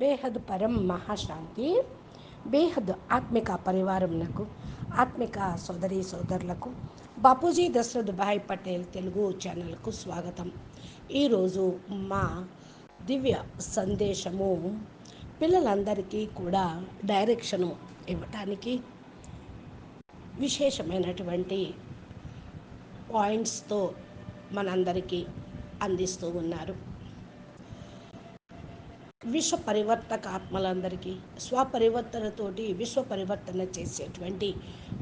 బేహద్ పరం మహాశాంతి బేహద్ ఆత్మిక పరివారంలకు ఆత్మిక సోదరి సోదరులకు బాపూజీ దశరథ్ భాయ్ పటేల్ తెలుగు ఛానల్కు స్వాగతం. ఈరోజు మా దివ్య సందేశము పిల్లలందరికీ కూడా డైరెక్షను ఇవ్వటానికి విశేషమైనటువంటి పాయింట్స్తో మనందరికీ అందిస్తూ ఉన్నారు. విశ్వ పరివర్తక ఆత్మలందరికీ స్వపరివర్తనతోటి విశ్వ పరివర్తన చేసేటువంటి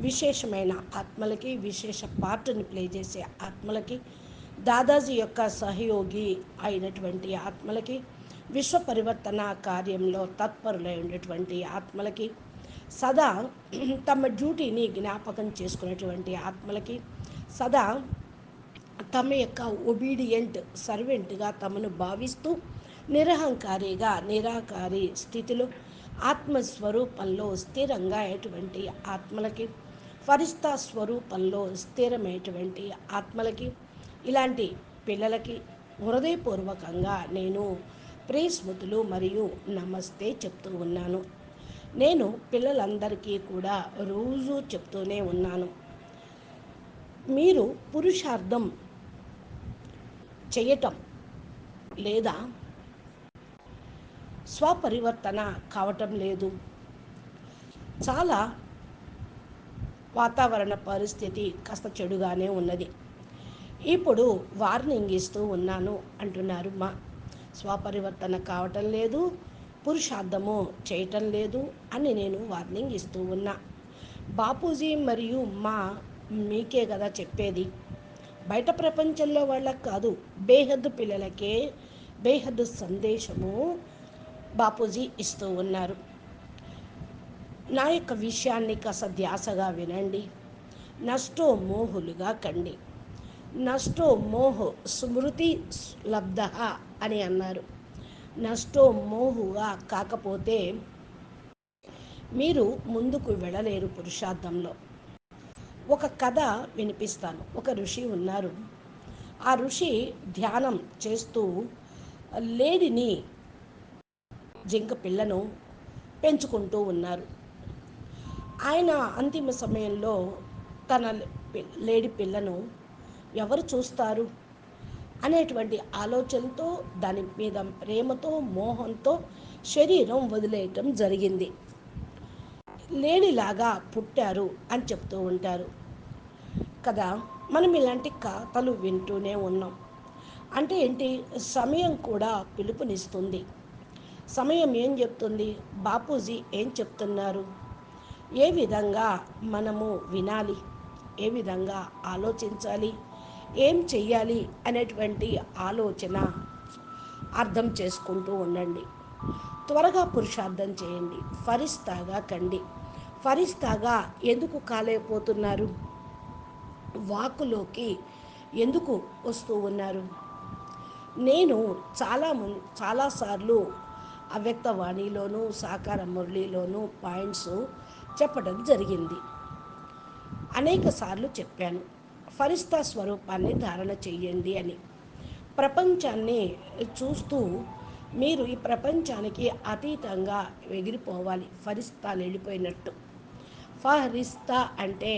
విశేషమైన ఆత్మలకి విశేష పాత్రని ప్లే చేసే ఆత్మలకి దాదాజీ యొక్క సహయోగి అయినటువంటి ఆత్మలకి విశ్వ పరివర్తన కార్యంలో తత్పరులై ఉండేటువంటి ఆత్మలకి సదా తమ డ్యూటీని జ్ఞాపకం చేసుకునేటువంటి ఆత్మలకి సదా తమ యొక్క ఒబీడియంట్ సర్వెంట్గా తమను భావిస్తూ నిరహంకారిగా నిరాకారి స్థితిలో ఆత్మస్వరూపంలో స్థిరంగా అటువంటి ఆత్మలకి ఫరిస్తా స్వరూపంలో స్థిరమైనటువంటి ఆత్మలకి ఇలాంటి పిల్లలకి హృదయపూర్వకంగా నేను ప్రేస్మృతులు మరియు నమస్తే చెప్తూ ఉన్నాను. నేను పిల్లలందరికీ కూడా రోజు చెప్తూనే ఉన్నాను. మీరు పురుషార్థం చేయటం లేదా స్వపరివర్తన కావటం లేదు. చాలా వాతావరణ పరిస్థితి కాస్త చెడుగానే ఉన్నది. ఇప్పుడు వార్నింగ్ ఇస్తూ ఉన్నాను అంటున్నారు మా. స్వపరివర్తన కావటం లేదు పురుషార్థము చేయటం లేదు అని నేను వార్నింగ్ ఇస్తూ ఉన్నా. బాపూజీ మరియు మా మీకే కదా చెప్పేది. బయట ప్రపంచంలో వాళ్ళకి కాదు బేహద్దు పిల్లలకే బేహద్దు సందేశము బాపూజీ ఇస్తూ ఉన్నారు. నా యొక్క విషయాన్ని కాస్త ధ్యాసగా వినండి. నష్టో మోహులుగా కండి. నష్టో మోహు స్మృతి లబ్ధ అని అన్నారు. నష్టో మోహుగా కాకపోతే మీరు ముందుకు వెళ్ళలేరు పురుషార్థంలో. ఒక కథ వినిపిస్తాను. ఒక ఋషి ఉన్నారు. ఆ ఋషి ధ్యానం చేస్తూ లేడిని జింక పిల్లను పెంచుకుంటూ ఉన్నారు. ఆయన అంతిమ సమయంలో తన లేడి పిల్లను ఎవరు చూస్తారు అనేటువంటి ఆలోచనతో దాని మీద ప్రేమతో మోహంతో శరీరం వదిలేయటం జరిగింది. లేడిలాగా పుట్టారు అని చెప్తూ ఉంటారు. కదా మనం ఇలాంటి కథలు వింటూనే ఉన్నాం. అంటే ఏంటి? సమయం కూడా పిలుపునిస్తుంది. సమయం ఏం చెప్తుంది? బాపూజీ ఏం చెప్తున్నారు? ఏ విధంగా మనము వినాలి? ఏ విధంగా ఆలోచించాలి? ఏం చెయ్యాలి? అనేటువంటి ఆలోచన అర్థం చేసుకుంటూ ఉండండి. త్వరగా పురుషార్థం చేయండి. ఫరిస్తాగా కండి. ఫరిస్తాగా ఎందుకు కాలేకపోతున్నారు? వాకులోకి ఎందుకు వస్తూ ఉన్నారు? నేను చాలా చాలాసార్లు అవ్యక్తవాణిలోను సాకార మురళిలోను పాయింట్స్ చెప్పడం జరిగింది. అనేక సార్లు చెప్పాను ఫరిస్తా స్వరూపాన్ని ధారణ చెయ్యండి అని. ప్రపంచాన్ని చూస్తూ మీరు ఈ ప్రపంచానికి అతీతంగా ఎగిరిపోవాలి ఫరిస్తా వెళ్ళిపోయినట్టు ఫరిస్తా అంటే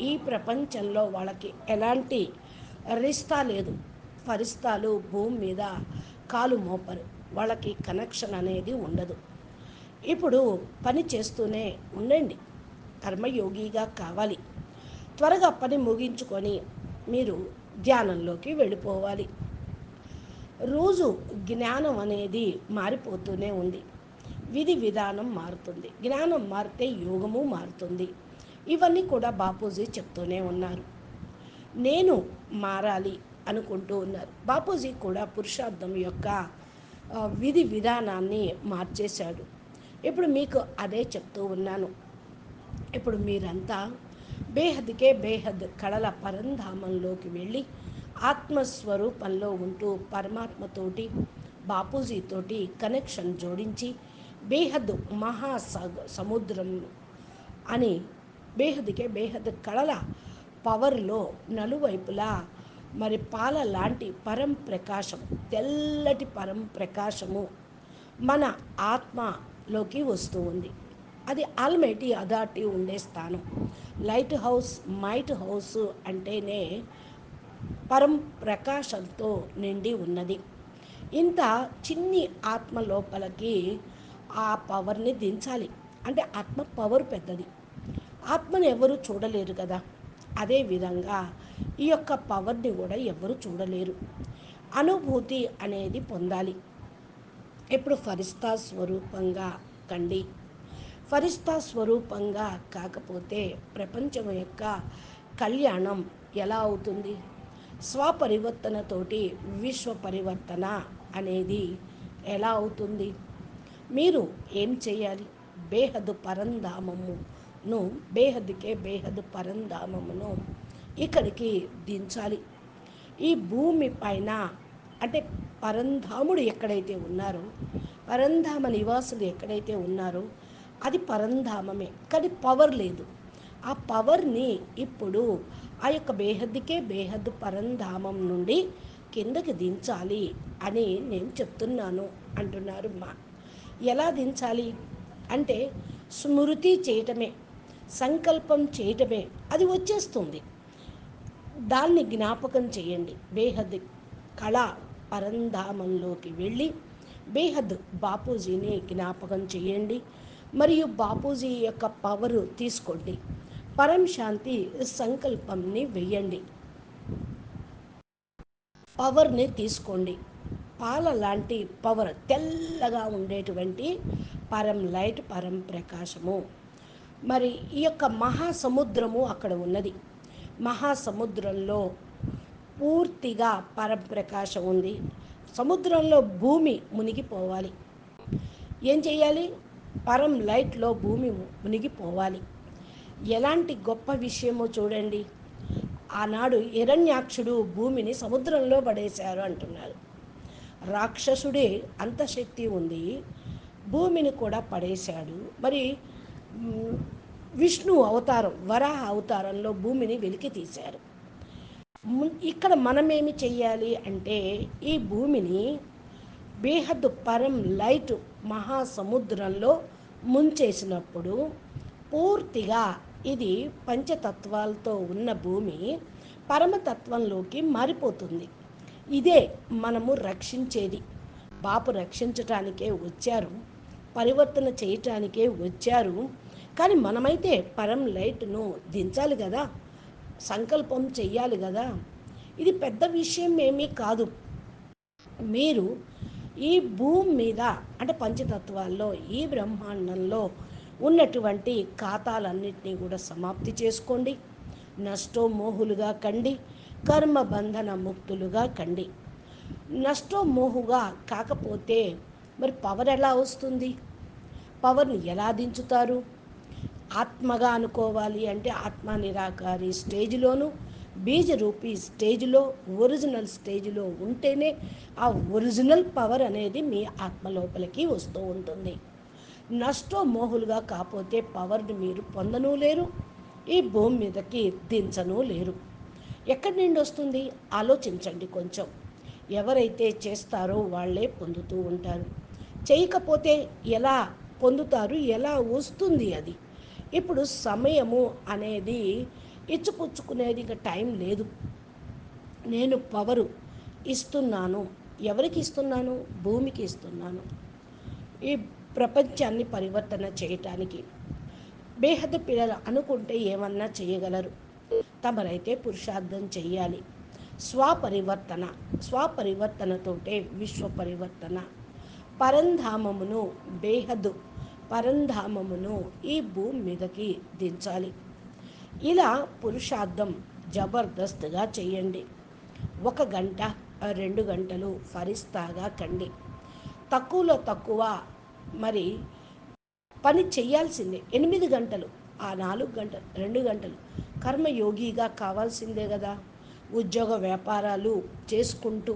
ఈ ప్రపంచంలో వాళ్ళకి ఎలాంటి రిస్తా లేదు. ఫరిస్తాలు భూమి మీద కాలు మోపరు. వాళ్ళకి కనెక్షన్ అనేది ఉండదు. ఇప్పుడు పని చేస్తూనే ఉండండి. కర్మయోగిగా కావాలి. త్వరగా పని ముగించుకొని మీరు ధ్యానంలోకి వెళ్ళిపోవాలి. రోజు జ్ఞానం అనేది మారిపోతూనే ఉంది. విధి విధానం మారుతుంది. జ్ఞానం మారితే యోగము మారుతుంది. ఇవన్నీ కూడా బాపూజీ చెప్తూనే ఉన్నారు. నేను మారాలి అనుకుంటూ ఉన్నారు. బాపూజీ కూడా పురుషార్థం యొక్క విధి విధానాన్ని మార్చేశాడు. ఇప్పుడు మీకు అదే చెప్తూ ఉన్నాను. ఇప్పుడు మీరంతా బేహద్కే బేహద్ కళల పరంధామంలోకి వెళ్ళి ఆత్మస్వరూపంలో ఉంటూ పరమాత్మతోటి బాపూజీతోటి కనెక్షన్ జోడించి బేహద్ మహా సముద్రం అని బేహద్కే బేహద్ కళల పవర్లో నలువైపులా మరి పాల లాంటి పరం ప్రకాశం తెల్లటి పరం ప్రకాశము మన ఆత్మలోకి వస్తూ ఉంది. అది ఆల్మైటీ అథారిటీ ఉండే స్థానం. లైట్ హౌస్ మైట్ హౌస్ అంటేనే పరం ప్రకాశంతో నిండి ఉన్నది. ఇంత చిన్ని ఆత్మ లోపలికి ఆ పవర్ని దించాలి. అంటే ఆత్మ పవర్ పెద్దది. ఆత్మను ఎవరు చూడలేరు కదా. అదేవిధంగా ఈ యొక్క పవర్ని కూడా ఎవరు చూడలేరు. అనుభూతి అనేది పొందాలి. ఇప్పుడు ఫరిస్తా స్వరూపంగా కండి. ఫరిస్తా స్వరూపంగా కాకపోతే ప్రపంచం యొక్క కళ్యాణం ఎలా అవుతుంది? స్వపరివర్తనతోటి విశ్వ పరివర్తన అనేది ఎలా అవుతుంది? మీరు ఏం చేయాలి? బేహద్ పరంధామమును బేహద్కే బేహద్ పరంధామమును ఇక్కడికి దించాలి. ఈ భూమి పైన అంటే పరంధాముడు ఎక్కడైతే ఉన్నారో పరంధామ నివాసులు ఎక్కడైతే ఉన్నారో అది పరంధామమే. కానీ పవర్ లేదు. ఆ పవర్ని ఇప్పుడు ఆ యొక్క బేహద్దుకే బేహద్దు పరంధామం నుండి కిందకి దించాలి అని నేను చెప్తున్నాను అంటున్నారు మా. ఎలా దించాలి? అంటే స్మృతి చేయటమే సంకల్పం చేయటమే. అది వచ్చేస్తుంది. దాన్ని జ్ఞాపకం చేయండి. బేహద్ కళ పరంధామంలోకి వెళ్ళి బేహద్ బాపూజీని జ్ఞాపకం చేయండి. మరియు బాపూజీ యొక్క పవరు తీసుకోండి. పరం శాంతి సంకల్పంని వెయ్యండి పవర్ని తీసుకోండి. పాల లాంటి పవర్ తెల్లగా ఉండేటువంటి పరం లైట్ పరం ప్రకాశము. మరి ఈ యొక్క మహాసముద్రము అక్కడ ఉన్నది. మహాసముద్రంలో పూర్తిగా పరప్రకాశం ఉంది. సముద్రంలో భూమి మునిగిపోవాలి. ఏం చేయాలి? పరం లైట్లో భూమి మునిగిపోవాలి. ఎలాంటి గొప్ప విషయమో చూడండి. ఆనాడు హిరణ్యాక్షుడు భూమిని సముద్రంలో పడేశారు అంటున్నారు రాక్షసుడే అంత శక్తి ఉంది. భూమిని కూడా పడేశాడు. మరి విష్ణు అవతారం వరాహ అవతారంలో భూమిని వెలికి తీశారు. ము- ఇక్కడ మనమేమి చెయ్యాలి అంటే ఈ భూమిని బేహద్ పరం లైట్ మహాసముద్రంలో ముంచేసినప్పుడు పూర్తిగా ఇది పంచతత్వాలతో ఉన్న భూమి పరమతత్వంలోకి మారిపోతుంది. ఇదే మనము రక్షించేది. బాపు రక్షించటానికే వచ్చారు పరివర్తన చేయటానికే వచ్చారు కానీ మనమైతే పరం లైట్ను దించాలి కదా సంకల్పం చెయ్యాలి కదా. ఇది పెద్ద విషయం ఏమీ కాదు. మీరు ఈ భూమి మీద అంటే పంచతత్వాల్లో ఈ బ్రహ్మాండంలో ఉన్నటువంటి ఖాతాలన్నింటినీ కూడా సమాప్తి చేసుకోండి. నష్టోమోహులుగా కండి. కర్మ బంధన ముక్తులుగా కండి. నష్టోమోహుగా కాకపోతే మరి పవర్ ఎలా వస్తుంది? పవర్ని ఎలా దించుతారు? ఆత్మగా అనుకోవాలి అంటే ఆత్మ నిరాకారి స్టేజ్లోను బీజరూపి స్టేజ్లో ఒరిజినల్ స్టేజ్లో ఉంటేనే ఆ ఒరిజినల్ పవర్ అనేది మీ ఆత్మ లోపలికి వస్తూ ఉంటుంది. నష్టో మోహులుగా కాకపోతే పవర్ని మీరు పొందనూ లేరు ఈ భూమి మీదకి దించనూ లేరు. ఎక్కడి నుండి వస్తుంది? ఆలోచించండి కొంచెం. ఎవరైతే చేస్తారో వాళ్ళే పొందుతూ ఉంటారు. చేయకపోతే ఎలా పొందుతారు? ఎలా వస్తుంది అది? ఇప్పుడు సమయము అనేది ఇచ్చిపుచ్చుకునేది ఇంకా టైం లేదు. నేను పవరు ఇస్తున్నాను. ఎవరికి ఇస్తున్నాను? భూమికి ఇస్తున్నాను. ఈ ప్రపంచాన్ని పరివర్తన చేయటానికి. బేహద పిల్లలు అనుకుంటే ఏమన్నా చేయగలరు? తమరైతే పురుషార్థం చేయాలి స్వపరివర్తన స్వపరివర్తనతోటే విశ్వ పరివర్తన పరంధామమును బేహదు పరంధామమును ఈ భూమి మీదకి దించాలి. ఇలా పురుషార్థం జబర్దస్త్గా చేయండి. ఒక గంట రెండు గంటలు ఫరిస్తాగా కండి. తక్కువలో తక్కువ మరి పని చేయాల్సిందే. ఎనిమిది గంటలు ఆ నాలుగు గంటలు రెండు గంటలు కర్మయోగిగా కావాల్సిందే కదా. ఉద్యోగ వ్యాపారాలు చేసుకుంటూ.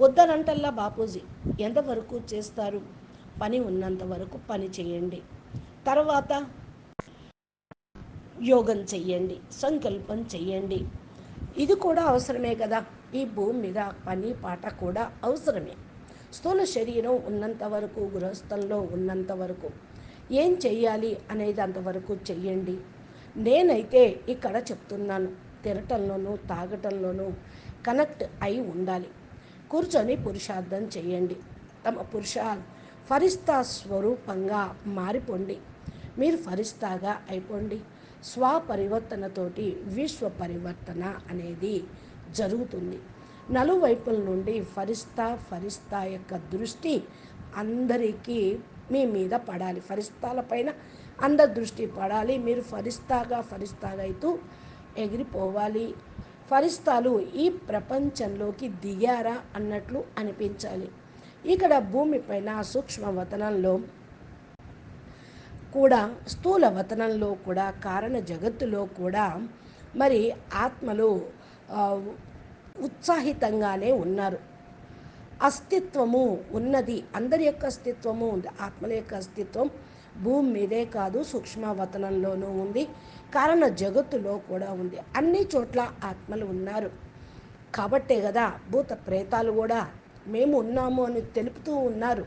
వద్దనంటల్లా బాపూజీ ఎంతవరకు చేస్తారు? పని ఉన్నంత వరకు పని చేయండి. తర్వాత యోగం చెయ్యండి సంకల్పం చెయ్యండి. ఇది కూడా అవసరమే కదా. ఈ భూమి మీద పని పాట కూడా అవసరమే. స్థూల శరీరం ఉన్నంత వరకు గృహస్థంలో ఉన్నంత వరకు ఏం చెయ్యాలి అనేది అంతవరకు చెయ్యండి. నేనైతే ఇక్కడ చెప్తున్నాను తినటంలోనూ తాగటంలోనూ కనెక్ట్ అయి ఉండాలి. కూర్చొని పురుషార్థం చేయండి తమ పురుషా ఫరిస్తా స్వరూపంగా మారిపోండి. మీరు ఫరిస్తాగా అయిపోండి. స్వపరివర్తనతోటి విశ్వ పరివర్తన అనేది జరుగుతుంది. నలువైపుల నుండి ఫరిస్తా ఫరిస్తా యొక్క దృష్టి అందరికీ మీ మీద పడాలి. ఫరిస్తాల పైన అందరి దృష్టి పడాలి. మీరు ఫరిస్తాగా ఫరిస్తాగా అవుతూ ఎగిరిపోవాలి. ఫరిస్తాలు ఈ ప్రపంచంలోకి దిగారా అన్నట్లు అనిపించాలి. ఇక్కడ భూమిపైన సూక్ష్మ వతనంలో కూడా స్థూల వతనంలో కూడా కారణ జగత్తులో కూడా మరి ఆత్మలు ఉత్సాహితంగానే ఉన్నారు. అస్తిత్వము ఉన్నది. అందరి యొక్క అస్తిత్వము ఉంది. ఆత్మల యొక్క అస్తిత్వం భూమి మీదే కాదు సూక్ష్మవతనంలోనూ ఉంది. కారణ జగత్తులో కూడా ఉంది. అన్ని చోట్ల ఆత్మలు ఉన్నారు. కాబట్టే కదా భూత ప్రేతాలు కూడా మేము ఉన్నాము అని తెలుపుతూ ఉన్నారు.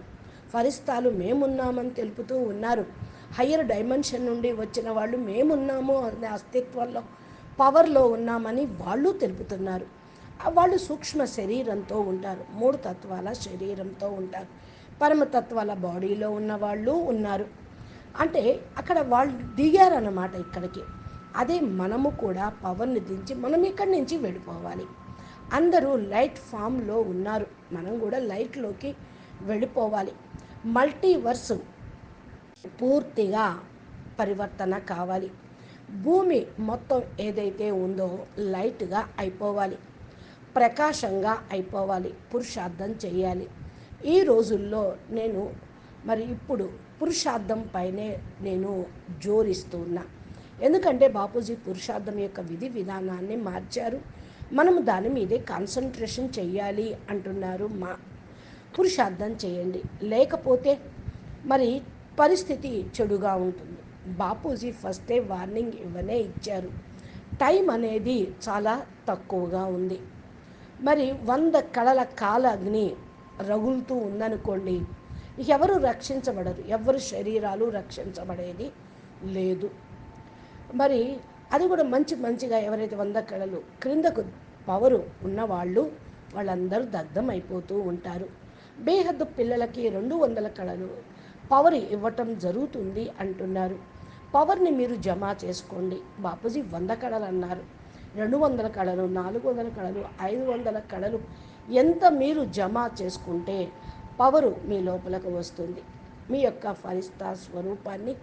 ఫరిస్తాలు మేమున్నామని తెలుపుతూ ఉన్నారు. హయ్యర్ డైమెన్షన్ నుండి వచ్చిన వాళ్ళు మేమున్నాము అనే అస్తిత్వంలో పవర్లో ఉన్నామని వాళ్ళు తెలుపుతున్నారు. వాళ్ళు సూక్ష్మ శరీరంతో ఉంటారు. మూడు తత్వాల శరీరంతో ఉంటారు. పరమతత్వాల బాడీలో ఉన్న వాళ్ళు ఉన్నారు. అంటే అక్కడ వాళ్ళు దిగారన్నమాట ఇక్కడికి. అదే మనము కూడా పవర్ని దించి మనం ఇక్కడి నుంచి వెళ్ళిపోవాలి. అందరూ లైట్ ఫామ్లో ఉన్నారు. మనం కూడా లైట్లోకి వెళ్ళిపోవాలి. మల్టీవర్స్ పూర్తిగా పరివర్తన కావాలి. భూమి మొత్తం ఏదైతే ఉందో లైట్గా అయిపోవాలి. ప్రకాశంగా అయిపోవాలి. పురుషార్థం చేయాలి. ఈ రోజుల్లో నేను మరి ఇప్పుడు పురుషార్థం పైనే నేను జోరిస్తూ ఉన్నా ఎందుకంటే బాపూజీ పురుషార్థం యొక్క విధి విధానాన్ని మార్చారు. మనం దాని మీదే కాన్సన్ట్రేషన్ చేయాలి అంటున్నారు మా పురుషార్థం చేయండి. లేకపోతే మరి పరిస్థితి చెడుగా ఉంటుంది. బాపూజీ ఫస్టే వార్నింగ్ ఇవ్వనే ఇచ్చారు. టైం అనేది చాలా తక్కువగా ఉంది. మరి వంద కళల కాల అగ్ని రగులుతూ ఉందనుకోండి ఎవరు రక్షించబడరు ఎవరు శరీరాలు రక్షించబడేది లేదు. మరి అది కూడా మంచి మంచిగా ఎవరైతే వంద కళలు క్రిందకు పవరు ఉన్నవాళ్ళు వాళ్ళందరూ దగ్ధం అయిపోతూ ఉంటారు. బేహద్దు పిల్లలకి రెండు వందల కళలు పవర్ ఇవ్వటం జరుగుతుంది అంటున్నారు. పవర్ని మీరు జమ చేసుకోండి. బాపూజీ వంద కళలు అన్నారు. రెండు వందల కళలు నాలుగు వందల కళలు ఐదు వందల కళలు ఎంత మీరు జమ చేసుకుంటే పవరు మీ లోపలకు వస్తుంది. మీ యొక్క ఫలిస్తా స్వరూపాన్ని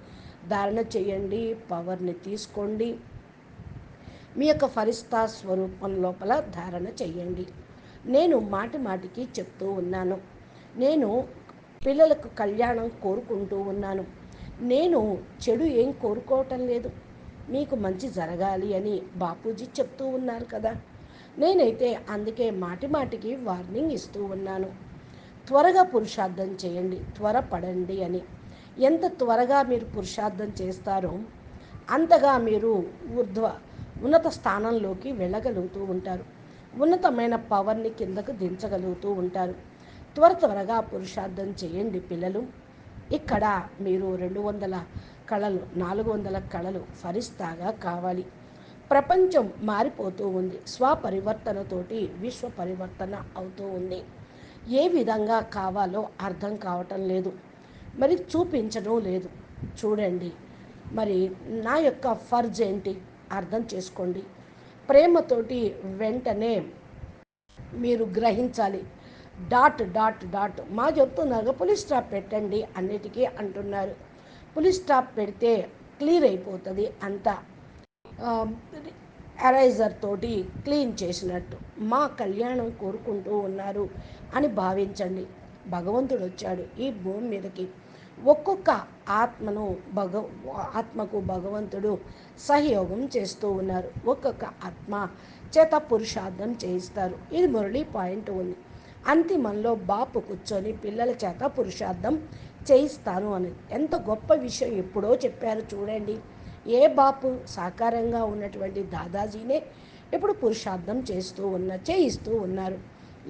ధారణ చేయండి పవర్ని తీసుకోండి. మీ యొక్క ఫరిస్తా స్వరూపం లోపల ధారణ చేయండి నేను మాటి మాటికి చెప్తూ ఉన్నాను. నేను పిల్లలకు కళ్యాణం కోరుకుంటూ ఉన్నాను. నేను చెడు ఏం కోరుకోవటం లేదు. మీకు మంచి జరగాలి అని బాపూజీ చెప్తూ ఉన్నారు కదా. నేనైతే అందుకే మాటి మాటికి వార్నింగ్ ఇస్తూ ఉన్నాను. త్వరగా పురుషార్థం చేయండి. త్వరపడండి అని. ఎంత త్వరగా మీరు పురుషార్థం చేస్తారో అంతగా మీరు ఊర్ధ్వ ఉన్నత స్థానంలోకి వెళ్ళగలుగుతూ ఉంటారు. ఉన్నతమైన పవర్ని కిందకు దించగలుగుతూ ఉంటారు. త్వర త్వరగా పురుషార్థం చేయండి పిల్లలు. ఇక్కడ మీరు రెండు వందల కళలు నాలుగు వందల కళలు ఫరిస్తాగా కావాలి. ప్రపంచం మారిపోతూ ఉంది. స్వపరివర్తనతోటి విశ్వ పరివర్తన అవుతూ ఉంది. ఏ విధంగా కావాలో అర్థం కావటం లేదు. మరి చూపించడం లేదు. చూడండి. మరి నా యొక్క ఫర్జ్ ఏంటి? అర్థం చేసుకోండి. ప్రేమతోటి వెంటనే మీరు గ్రహించాలి. Dot dot dot. మా చెప్తున్నారు పులిస్ స్టాప్ పెట్టండి అన్నిటికీ అంటున్నారు. పులిస్ స్టాప్ పెడితే క్లియర్ అయిపోతుంది అంతా. ఎరైజర్ తోటి క్లీన్ చేసినట్టు. మా కళ్యాణం కోరుకుంటూ ఉన్నారు అని భావించండి. భగవంతుడు వచ్చాడు ఈ భూమి మీదకి. ఒక్కొక్క ఆత్మను భగ ఆత్మకు భగవంతుడు సహయోగం చేస్తూ ఉన్నారు. ఒక్కొక్క ఆత్మ చేత పురుషార్థం చేయిస్తారు. ఇది మురళి పాయింట్ ఉంది. అంతిమంలో బాపు కూర్చొని పిల్లల చేత పురుషార్థం చేయిస్తాను అని ఎంత గొప్ప విషయం ఎప్పుడో చెప్పారు చూడండి. ఏ బాపు సాకారంగా ఉన్నటువంటి దాదాజీనే ఇప్పుడు పురుషార్థం చేస్తూ ఉన్న చేయిస్తూ ఉన్నారు.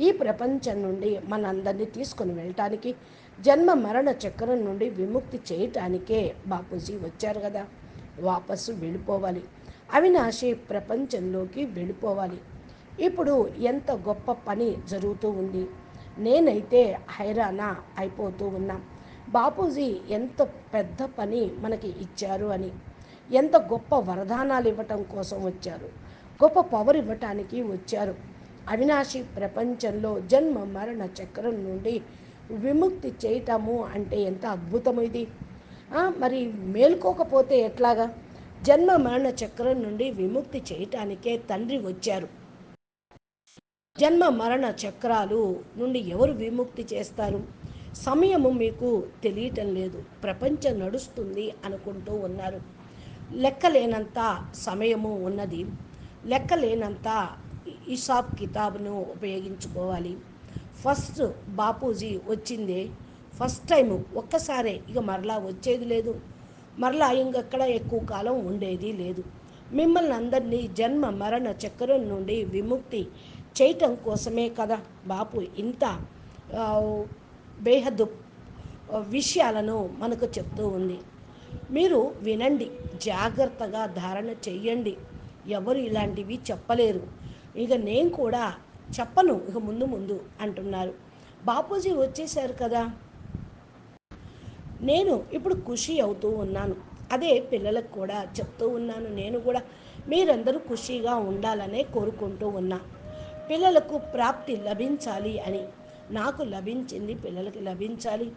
ఈ ప్రపంచం నుండి మనందరినీ తీసుకొని వెళ్ళటానికి జన్మ మరణ చక్రం నుండి విముక్తి చేయటానికే బాపూజీ వచ్చారు కదా. వాపసు వెళ్ళిపోవాలి. అవినాశి ప్రపంచంలోకి వెళ్ళిపోవాలి. ఇప్పుడు ఎంత గొప్ప పని జరుగుతూ ఉంది. నేనైతే హైరానా అయిపోతూ ఉన్నా. బాపూజీ ఎంత పెద్ద పని మనకి ఇచ్చారు అని. ఎంత గొప్ప వరదానాలు ఇవ్వటం కోసం వచ్చారు. గొప్ప పవర్ ఇవ్వటానికి వచ్చారు. అవినాశి ప్రపంచంలో జన్మ మరణ చక్రం నుండి విముక్తి చేయటము అంటే ఎంత అద్భుతం ఇది. మరి మేల్కోకపోతే ఎట్లాగా? జన్మ మరణ చక్రం నుండి విముక్తి చేయటానికే తండ్రి వచ్చారు. జన్మ మరణ చక్రాలు నుండి ఎవరు విముక్తి చేస్తారు? సమయము మీకు తెలియటం లేదు. ప్రపంచం నడుస్తుంది అనుకుంటూ ఉన్నారు. లెక్కలేనంత సమయము ఉన్నది. లెక్కలేనంత ఇసాబ్ కితాబ్ను ఉపయోగించుకోవాలి. ఫస్ట్ బాపూజీ వచ్చిందే ఫస్ట్ టైం ఒక్కసారే ఇక మరలా వచ్చేది లేదు. మరలా ఇంకెక్కడ ఎక్కువ కాలం ఉండేది లేదు. మిమ్మల్ని అందరినీ జన్మ మరణ చక్రం నుండి విముక్తి చేయటం కోసమే కదా బాపు ఇంత బేహద్దు విషయాలను మనకు చెప్తూ ఉంది. మీరు వినండి జాగ్రత్తగా ధారణ చెయ్యండి. ఎవరు ఇలాంటివి చెప్పలేరు. ఇక నేను కూడా చెప్పను ఇక ముందు ముందు అంటున్నారు. బాపూజీ వచ్చేసారు కదా? నేను ఇప్పుడు ఖుషి అవుతూ ఉన్నాను. అదే పిల్లలకు కూడా చెప్తూ ఉన్నాను. నేను కూడా మీరందరూ ఖుషీగా ఉండాలనే కోరుకుంటూ ఉన్నా. పిల్లలకు ప్రాప్తి లభించాలి అని. నాకు లభించింది పిల్లలకి లభించాలి.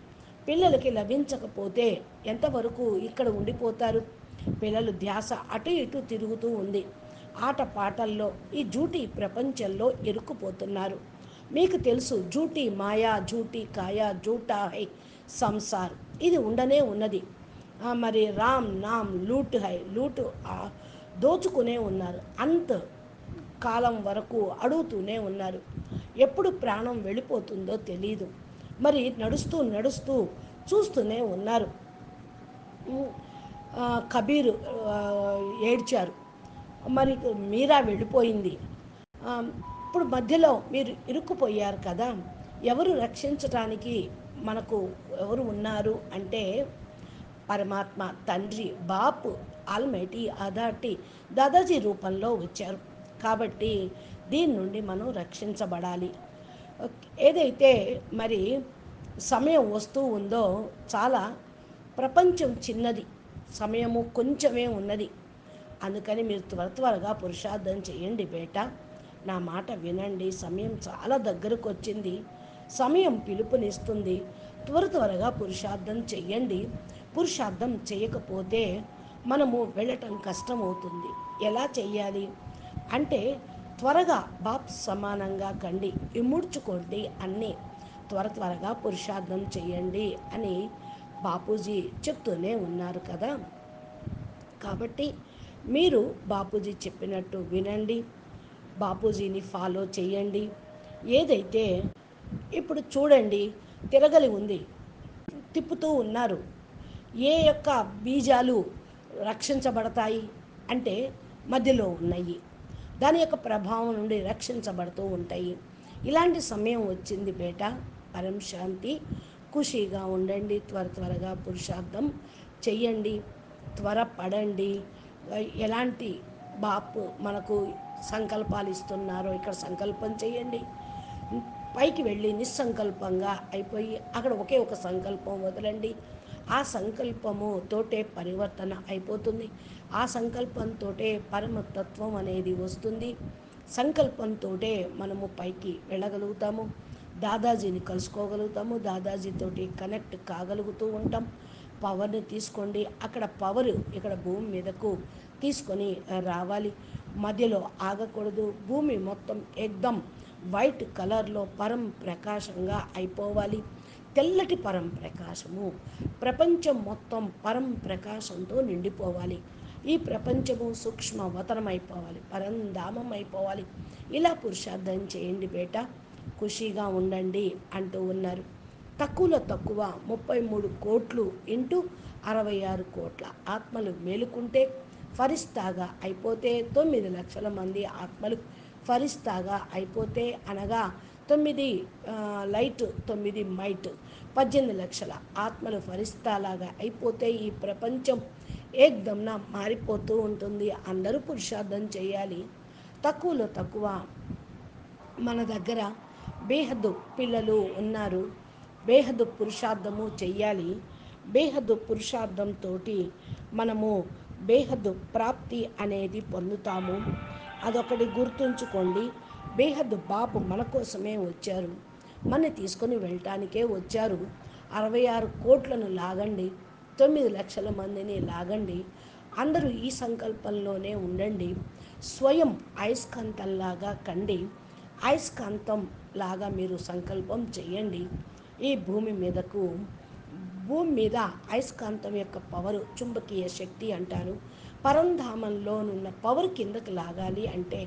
పిల్లలకి లభించకపోతే ఎంతవరకు ఇక్కడ ఉండిపోతారు? పిల్లలు ధ్యాస అటు ఇటు తిరుగుతూ ఉంది. ఆట పాటల్లో ఈ జూటి ప్రపంచంలో ఇరుక్కుపోతున్నారు. మీకు తెలుసు జూటి మాయా జూటి కాయా జూటా హై సంసార్. ఇది ఉండనే ఉన్నది. మరి రామ్ నామ్ లూట్ హై లూట్ దోచుకునే ఉన్నారు. అంత కాలం వరకు అడుగుతూనే ఉన్నారు. ఎప్పుడు ప్రాణం వెళ్ళిపోతుందో తెలియదు మరి నడుస్తూ నడుస్తూ చూస్తూనే ఉన్నారు. కబీర్ ఏడ్చారు. మరి మీరా వెళ్ళిపోయింది. ఇప్పుడు మధ్యలో మీరు ఇరుక్కుపోయారు కదా. ఎవరు రక్షించటానికి మనకు ఎవరు ఉన్నారు అంటే పరమాత్మ తండ్రి బాపు ఆల్మైటీ అథారిటీ దాదాజీ రూపంలో వచ్చారు. కాబట్టి దీని నుండి మనం రక్షించబడాలి. ఏదైతే మరి సమయం వస్తూ ఉందో చాలా ప్రపంచం చిన్నది. సమయము కొంచెమే ఉన్నది. అందుకని మీరు త్వర త్వరగా పురుషార్థం చేయండి బేట. నా మాట వినండి. సమయం చాలా దగ్గరకు వచ్చింది. సమయం పిలుపునిస్తుంది. త్వర త్వరగా పురుషార్థం చెయ్యండి పురుషార్థం చేయకపోతే మనము వెళ్ళటం కష్టమవుతుంది. ఎలా చెయ్యాలి అంటే త్వరగా బాప్ సమానంగా కండి. ఇముడ్చుకోండి అన్నీ. త్వర త్వరగా పురుషార్థం చేయండి అని బాపూజీ చెప్తూనే ఉన్నారు కదా. కాబట్టి మీరు బాపూజీ చెప్పినట్టు వినండి బాపూజీని ఫాలో చేయండి. ఏదైతే ఇప్పుడు చూడండి తిరగలి ఉంది తిప్పుతూ ఉన్నారు ఏ యొక్క బీజాలు రక్షించబడతాయి అంటే మధ్యలో ఉన్నాయి. దాని యొక్క ప్రభావం నుండి రక్షించబడుతూ ఉంటాయి. ఇలాంటి సమయం వచ్చింది బేట. పరం శాంతి. ఖుషీగా ఉండండి త్వర త్వరగా పురుషార్థం చెయ్యండి త్వరపడండి. ఎలాంటి బాపు మనకు సంకల్పాలు ఇస్తున్నారో ఇక్కడ సంకల్పం చేయండి. పైకి వెళ్ళి నిస్సంకల్పంగా అయిపోయి అక్కడ ఒకే ఒక సంకల్పం వదలండి. ఆ సంకల్పము తోటే పరివర్తన అయిపోతుంది. ఆ సంకల్పంతోటే పరమతత్వం అనేది వస్తుంది. సంకల్పంతోటే మనము పైకి వెళ్ళగలుగుతాము. దాదాజీని కలుసుకోగలుగుతాము. దాదాజీతోటి కనెక్ట్ కాగలుగుతూ ఉంటాం. పవర్ని తీసుకోండి. అక్కడ పవర్ ఇక్కడ భూమి మీదకు తీసుకొని రావాలి. మధ్యలో ఆగకూడదు. భూమి మొత్తం ఎగ్దం వైట్ కలర్లో పరం ప్రకాశంగా అయిపోవాలి. తెల్లటి పరం ప్రకాశము. ప్రపంచం మొత్తం పరం ప్రకాశంతో నిండిపోవాలి. ఈ ప్రపంచము సూక్ష్మ వతనం అయిపోవాలి పరంధామం అయిపోవాలి ఇలా పురుషార్థం చేయండి బేట. ఖుషీగా ఉండండి అంటూ ఉన్నారు. తక్కువలో తక్కువ ముప్పై మూడు కోట్లు ఇంటూ అరవై ఆరు కోట్ల ఆత్మలు మేలుకుంటే ఫరిస్తాగా అయిపోతే తొమ్మిది లక్షల మంది ఆత్మలు ఫరిస్తాగా అయిపోతే అనగా తొమ్మిది లైట్ తొమ్మిది మైట్ పద్దెనిమిది లక్షల ఆత్మలు ఫరిస్తాలాగా అయిపోతే ఈ ప్రపంచం ఏకదమ్న మారిపోతూ ఉంటుంది. అందరూ పురుషార్థం చేయాలి. తక్కువలో తక్కువ మన దగ్గర బేహద్దు పిల్లలు ఉన్నారు. బేహద్దు పురుషార్థము చెయ్యాలి. బేహద్దు పురుషార్థంతో మనము బేహదు ప్రాప్తి అనేది పొందుతాము. అదొకటి గుర్తుంచుకోండి. బేహద్దు బాపు మన కోసమే వచ్చారు. మన తీసుకొని వెళ్ళటానికే వచ్చారు. అరవై ఆరు కోట్లను లాగండి. తొమ్మిది లక్షల మందిని లాగండి. అందరూ ఈ సంకల్పంలోనే ఉండండి. స్వయం అయస్కాంతంలాగా కండి. అయస్కాంతం లాగా మీరు సంకల్పం చేయండి. ఈ భూమి మీదకు భూమి మీద అయస్కాంతం యొక్క పవర్ చుంబకీయ శక్తి అంటారు. పరంధామంలోనున్న పవర్ కిందకి లాగాలి అంటే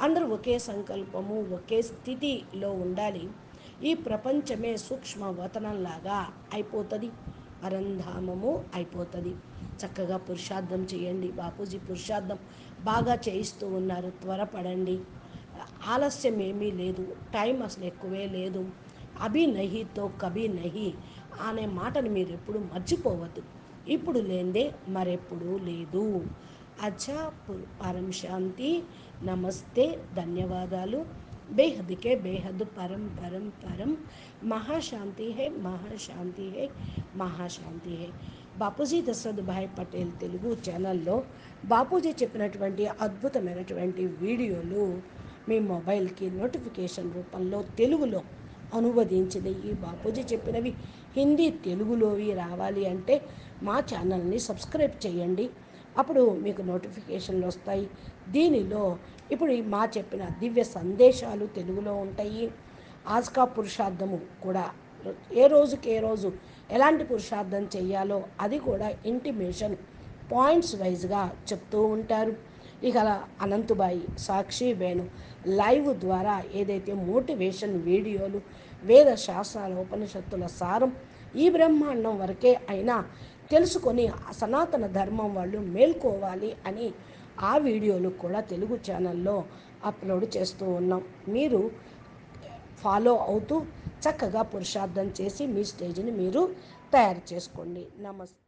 అందరూ ఒకే సంకల్పము ఒకే స్థితిలో ఉండాలి. ఈ ప్రపంచమే సూక్ష్మ వతనంలాగా అయిపోతుంది. పరంధామము అయిపోతుంది. చక్కగా పురుషార్థం చేయండి బాపూజీ పురుషార్థం బాగా చేయిస్తూ ఉన్నారు. త్వరపడండి. ఆలస్యం ఏమీ లేదు. టైం అసలు ఎక్కువే లేదు. అభి నహితో కభి నహి అనే మాటను మీరు ఎప్పుడు మర్చిపోవద్దు. ఇప్పుడు లేదే మరెప్పుడు లేదు. అచ్చా పరం శాంతి నమస్తే ధన్యవాదాలు. బేహద్కే బేహద్ పరం పరం పరం. మహాశాంతి హే మహాశాంతి హే మహాశాంతి హే. బాపూజీ దశరథ్ భాయ్ పటేల్ తెలుగు ఛానల్లో బాపూజీ చెప్పినటువంటి అద్భుతమైనటువంటి వీడియోలు మీ మొబైల్కి నోటిఫికేషన్ రూపంలో తెలుగులో అనువదించింది. ఈ బాపూజీ చెప్పినవి హిందీ తెలుగులోవి రావాలి అంటే మా ఛానల్ని సబ్స్క్రైబ్ చేయండి. అప్పుడు మీకు నోటిఫికేషన్లు వస్తాయి. దీనిలో ఇప్పుడు మా చెప్పిన దివ్య సందేశాలు తెలుగులో ఉంటాయి. ఆస్కా పురుషార్థము కూడా ఏ రోజుకి ఏ రోజు ఎలాంటి పురుషార్థం చేయాలో అది కూడా ఇంటిమేషన్ పాయింట్స్ వైజ్గా చెప్తూ ఉంటారు. ఇక అనంతుబాయి సాక్షి వేణు లైవ్ ద్వారా ఏదైతే మోటివేషన్ వీడియోలు వేద శాస్త్రాల ఉపనిషత్తుల సారం ఈ బ్రహ్మాండం వరకే అయినా తెలుసుకొని సనాతన ధర్మం వాళ్ళు మేల్కోవాలి అని ఆ వీడియోలు కూడా తెలుగు ఛానల్లో అప్లోడ్ చేస్తూ ఉన్నాం. మీరు ఫాలో అవుతూ చక్కగా పురుషార్థం చేసి మీ స్టేజ్ని మీరు తయారు చేసుకోండి. నమస్తే